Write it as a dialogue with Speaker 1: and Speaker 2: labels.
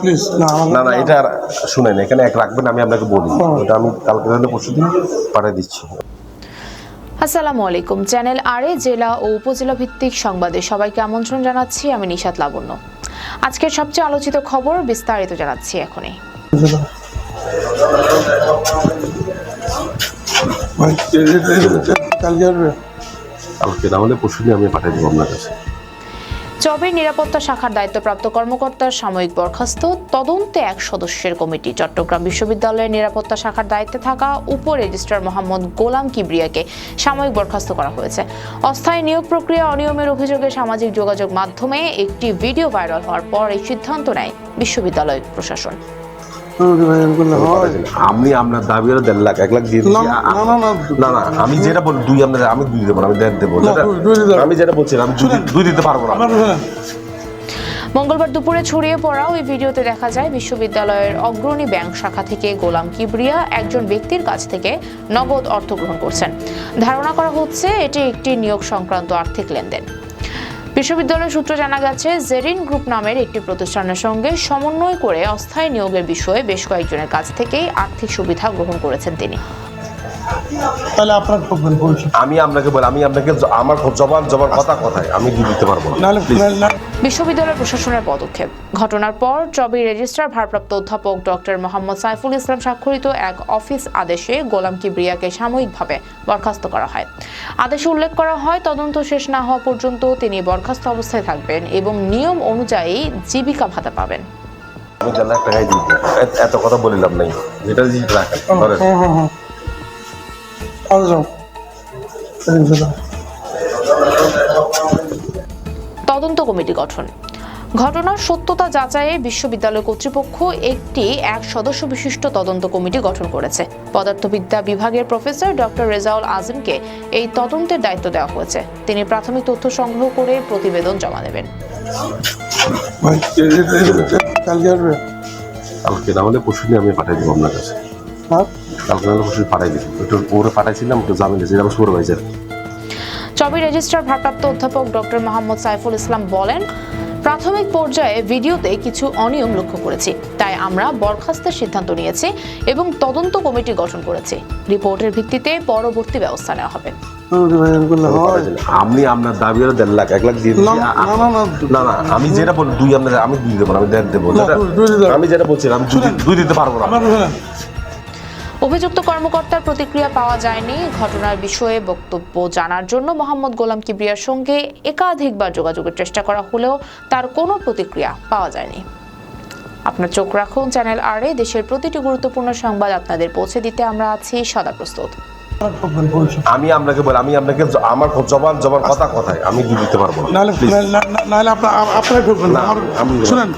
Speaker 1: Please না
Speaker 2: না এটা শুনেন এখানে এক রাখবেন আমি আপনাকে বলি। ওটা আমি কালকে হলে পরশু দিন পাঠিয়ে দিচ্ছি।
Speaker 3: আসসালামু আলাইকুম। চ্যানেল আরে জেলা ও উপজেলা ভিত্তিক সংবাদে সবাইকে আমন্ত্রণ জানাচ্ছি আমি নিশাত লাবণ্য। আজকের সবচেয়ে আলোচিত খবর বিস্তারিত জানাচ্ছি এখনই।
Speaker 1: কালকে আসবে?
Speaker 2: কালকে না হলে পরশু আমি পাঠিয়ে দেবো আপনার কাছে।
Speaker 3: চবের নিরাপত্তা শাখার দায়িত্বপ্রাপ্ত কর্মকর্তার সাময়িক বরখাস্ত, তদন্তে এক সদস্যের কমিটি। চট্টগ্রাম বিশ্ববিদ্যালয়ের নিরাপত্তা শাখার দায়িত্বে থাকা উপ রেজিস্ট্রার মোহাম্মদ গোলাম কিবরিয়াকে সাময়িক বরখাস্ত করা হয়েছে। অস্থায়ী নিয়োগ প্রক্রিয়া অনিয়মের অভিযোগে সামাজিক যোগাযোগ মাধ্যমে একটি ভিডিও ভাইরাল হওয়ার পর এই সিদ্ধান্ত নেয় বিশ্ববিদ্যালয় প্রশাসন।
Speaker 2: আমি আপনার দাবি হলো দেড় লাখ এক লাখ দিয়ে
Speaker 1: না না না না
Speaker 2: না না আমি যেটা বলি দুই আপনার আমি দুই দেবো আমি দেড় দেবো। আমি যেটা বলছিলাম দুই দিতে পারব না।
Speaker 3: মঙ্গলবার দুপুরে ছড়িয়ে পড়া ওই ভিডিওতে দেখা যায় বিশ্ববিদ্যালয়ের অগ্রণী ব্যাংক শাখা থেকে গোলাম কিবরিয়া একজন ব্যক্তির কাছ থেকে নগদ অর্থ গ্রহণ করছেন। ধারণা করা হচ্ছে এটি একটি নিয়োগ সংক্রান্ত আর্থিক লেনদেন। বিশ্ববিদ্যালয় সূত্র জানা গেছে, জেরিন গ্রুপ নামের একটি প্রতিষ্ঠানের সঙ্গে সমন্বয় করে অস্থায়ী নিয়োগের বিষয়ে বেশ কয়েকজনের কাছ থেকেই আর্থিক সুবিধা গ্রহণ করেছেন তিনি।
Speaker 1: তাহলে আপনার ভবিষ্যৎ
Speaker 2: আমি আপনাকে বলি আমি আপনাকে জ- আমার জবান জবান কথা কথায় আমি দিতে পারব না।
Speaker 1: নাহলে নাহলে- না
Speaker 3: বিশ্ববিদ্যালয় প্রশাসনের পদক্ষেপ। ঘটনার পর চবি রেজিস্ট্রার ভারপ্রাপ্ত অধ্যাপক ডক্টর মোহাম্মদ সাইফুল ইসলাম স্বাক্ষরিত এক অফিস আদেশে গোলাম কিবরিয়াকে সাময়িকভাবে বরখাস্ত করা হয়। আদেশে উল্লেখ করা হয় তদন্ত শেষ না হওয়া পর্যন্ত তিনি বরখাস্ত অবস্থায় থাকবেন এবং নিয়ম অনুযায়ী জীবিকা ভাতা পাবেন।
Speaker 2: আমি দেড় লাখ টাকাই দিয়ে দিই। এত- কথা বলিলাম নাই। যেটা রাখেন ধরেন।
Speaker 1: যাও
Speaker 3: তদন্ত কমিটি গঠন। ঘটনার সত্যতা যাচাইয়ে বিশ্ববিদ্যালয় কর্তৃপক্ষ একটি এক সদস্য বিশিষ্ট তদন্ত কমিটি গঠন করেছে। পদার্থবিদ্যা বিভাগের প্রফেসর ডক্টর রেজাউল আজমকে এই তদন্তের দায়িত্ব দেওয়া হয়েছে। তিনি প্রাথমিক তথ্য সংগ্রহ করে প্রতিবেদন জমা দেবেন।
Speaker 1: কালকে আসবে?
Speaker 2: কালকে না হলে পরশু আমি পাঠিয়ে দেবো আপনার কাছে।
Speaker 1: হ্যাঁ?
Speaker 2: কালকে না হলে পরশু দিন পাঠিয়ে একটু ওরে পাঠাইছিলাম একটু জামিন দিয়েছি সুপারভাইজার
Speaker 3: চবি রেজিস্ট্রার ভারপ্রাপ্ত অধ্যাপক ডক্টর মোহাম্মদ সাইফুল ইসলাম বলেন প্রাথমিক পর্যায়ে ভিডিওতে কিছু অনিয়ম লক্ষ্য করেছি। তাই আমরা বরখাস্তের সিদ্ধান্ত নিয়েছি এবং তদন্ত কমিটি গঠন করেছি। রিপোর্টের ভিত্তিতে পরবর্তী ব্যবস্থা নেওয়া হবে।
Speaker 2: আমি আপনার দাবি হলো দেড় লাখ এক লাখ দিয়ে
Speaker 1: না না
Speaker 2: আমি যেটা বলি দুই আপনার আমি দুই দেবো না, আমি দেড় দেবো।
Speaker 1: দুই- দুই।
Speaker 2: আমি যেটা বলছিলাম দুই দিতে পারব না।
Speaker 3: অভিযুক্ত কর্মকর্তার প্রতিক্রিয়া পাওয়া যায়নি। ঘটনার বিষয়ে বক্তব্য জানার জন্য মোহাম্মদ গোলাম কিবরিয়ার সঙ্গে একাধিকবার যোগাযোগের চেষ্টা করা হলেও তার কোনো প্রতিক্রিয়া পাওয়া যায়নি। আপনার চোখ রাখুন চ্যানেল আরে দেশের প্রতিটি গুরুত্বপূর্ণ সংবাদ আপনাদের পৌঁছে দিতে আমরা আছি সদা প্রস্তুত।
Speaker 2: আমি আপনাকে বলি আমি আপনাকে আমার জবান জবান কথা কথায়। আমি দিতে পারব না।
Speaker 1: নাহলে আপনার শুনেন